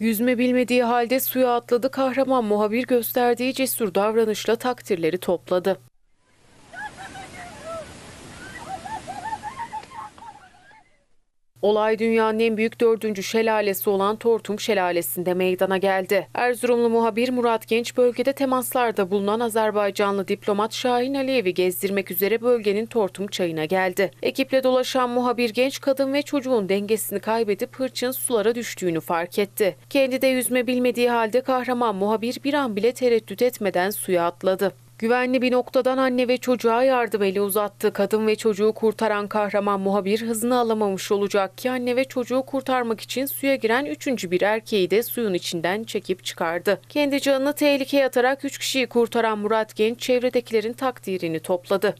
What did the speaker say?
Yüzme bilmediği halde suya atladı kahraman muhabir gösterdiği cesur davranışla takdirleri topladı. Olay dünyanın en büyük dördüncü şelalesi olan Tortum Şelalesi'nde meydana geldi. Erzurumlu muhabir Murat Genç bölgede temaslarda bulunan Azerbaycanlı diplomat Şahin Aliyev'i gezdirmek üzere bölgenin Tortum çayına geldi. Ekiple dolaşan muhabir Genç kadın ve çocuğun dengesini kaybedip hırçın sulara düştüğünü fark etti. Kendi de yüzme bilmediği halde kahraman muhabir bir an bile tereddüt etmeden suya atladı. Güvenli bir noktadan anne ve çocuğa yardım eli uzattı. Kadın ve çocuğu kurtaran kahraman muhabir hızını alamamış olacak ki anne ve çocuğu kurtarmak için suya giren üçüncü bir erkeği de suyun içinden çekip çıkardı. Kendi canını tehlikeye atarak üç kişiyi kurtaran Murat Genç çevredekilerin takdirini topladı.